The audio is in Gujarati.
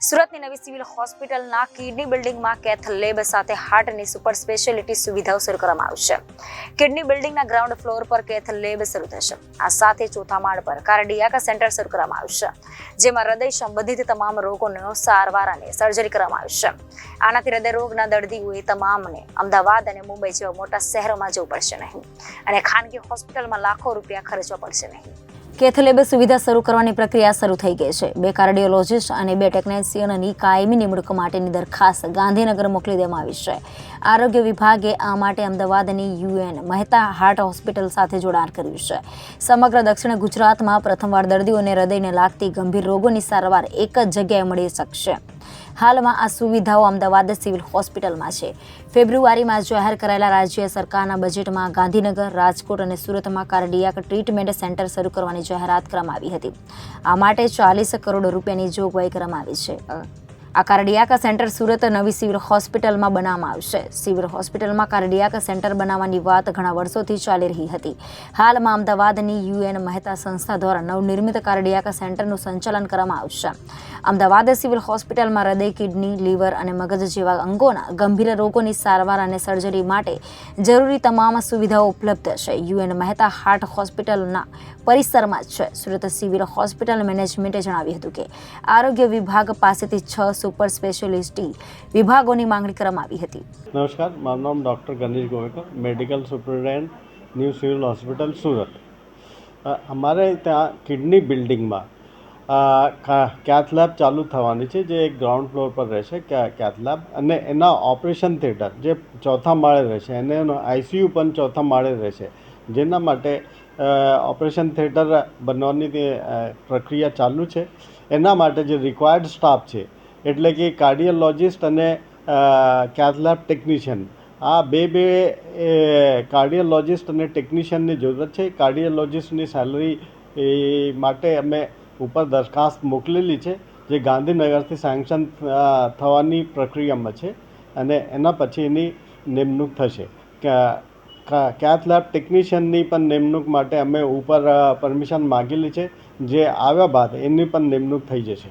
સુરતની નવી સિવિલ હોસ્પિટલના કિડની બિલ્ડિંગમાં કેથ લેબ સાથે હાર્ટની સુપર સ્પેશિયાલિટી સુવિધાઓ શરૂ કરવામાં આવશે કિડની બિલ્ડિંગના ગ્રાઉન્ડ ફ્લોર પર કેથ લેબ શરૂ થશે. આ સાથે ચોથા માળ પર કાર્ડિયાક સેન્ટર શરૂ કરવામાં આવશે જેમાં હૃદય સંબંધિત તમામ રોગોનો સારવાર અને સર્જરી કરવામાં આવશે આનાથી હૃદય રોગના દર્દીઓએ તમામને અમદાવાદ અને મુંબઈ જેવા મોટા શહેરોમાં જવું પડશે નહીં. અને ખાનગી હોસ્પિટલમાં લાખો રૂપિયા ખર્ચવા પડશે નહીં. કેથલેબ સુવિધા શરૂ કરવાની પ્રક્રિયા શરૂ થઈ ગઈ છે. બે કાર્ડિયોલોજિસ્ટ અને બે ટેકનિશિયનની કાયમી નિમણૂક માટેની દરખાસ્ત ગાંધીનગર મોકલી દેવામાં આવી છે. આરોગ્ય વિભાગે આ માટે અમદાવાદની યુએન મહેતા હાર્ટ હોસ્પિટલ સાથે જોડાણ કર્યું છે. સમગ્ર દક્ષિણ ગુજરાતમાં પ્રથમવાર દર્દીઓને હૃદયને લાગતી ગંભીર રોગોની સારવાર એક જ જગ્યાએ મળી શકશે. હાલમાં આ સુવિધાઓ અમદાવાદ સિવિલ હોસ્પિટલમાં છે. ફેબ્રુઆરીમાં જાહેર કરાયેલા રાજ્ય સરકારના બજેટમાં ગાંધીનગર, રાજકોટ અને સુરતમાં કાર્ડિયાક ટ્રીટમેન્ટ સેન્ટર શરૂ કરવાની જાહેરાત કરવામાં આવી હતી. આ માટે ચાલીસ કરોડ રૂપિયાની જોગવાઈ કરવામાં આવી છે. આ કાર્ડિયાક સેન્ટર સુરત નવી સિવિલ હોસ્પિટલમાં બનાવવામાં આવશે સિવિલ હોસ્પિટલમાં કાર્ડિયાક સેન્ટર બનાવવાની વાત ઘણા વર્ષોથી ચાલી રહી હતી. હાલમાં અમદાવાદની યુએન મહેતા સંસ્થા દ્વારા નવનિર્મિત કાર્ડિયાક સેન્ટરનું સંચાલન કરવામાં આવશે અમદાવાદ સિવિલ હોસ્પિટલમાં હૃદય, કિડની, લીવર અને મગજ જેવા અંગોના ગંભીર રોગોની સારવાર અને સર્જરી માટે જરૂરી તમામ સુવિધાઓ ઉપલબ્ધ છે. યુએન મહેતા હાર્ટ હોસ્પિટલના પરિસરમાં જ છે. સુરત સિવિલ હોસ્પિટલ મેનેજમેન્ટે જણાવ્યું હતું કે, આરોગ્ય વિભાગ પાસેથી છ સુપર સ્પેશિયાલિસ્ટી વિભાગોની માંગણી કરવામાં આવી હતી. નમસ્કાર, મારું નામ doctor Ganesh Govekar medical superintendent, new civil hospital, Surat. અમારે ત્યાં કિડની બિલ્ડિંગમાં કેથ ચાલુ થવાની છે, જે ગ્રાઉન્ડ ફ્લોર પર રહેશે કેથ અને એના ઓપરેશન થિયેટર, જે ચોથા માળે રહેશે, અને એનો આઈસીયુ પણ ચોથા માળે રહેશે. જેના માટે ઓપરેશન થિયેટર બનવાની પ્રક્રિયા ચાલુ છે. એના માટે જે રિક્વાયર્ડ સ્ટાફ છે એટલે કે કાર્ડિયોલોજિસ્ટ અને કેથલેબ ટેકનિશિયન. આ બે બે કાર્ડિયોલોજિસ્ટ અને ટેકનિશિયનની જરૂરત છે. કાર્ડિયોલોજિસ્ટની સેલરી એ માટે અમે ઉપર દરખાસ્ત મોકલેલી છે, જે ગાંધીનગરથી સેન્કશન થવાની પ્રક્રિયામાં છે અને એના પછી એની નિમણૂક થશે. કેથ ટેકનિશિયનની પણ નિમણૂક માટે અમે ઉપર પરમિશન માગેલી છે. જે આવ્યા બાદ એની પણ નિમણૂક થઈ જશે.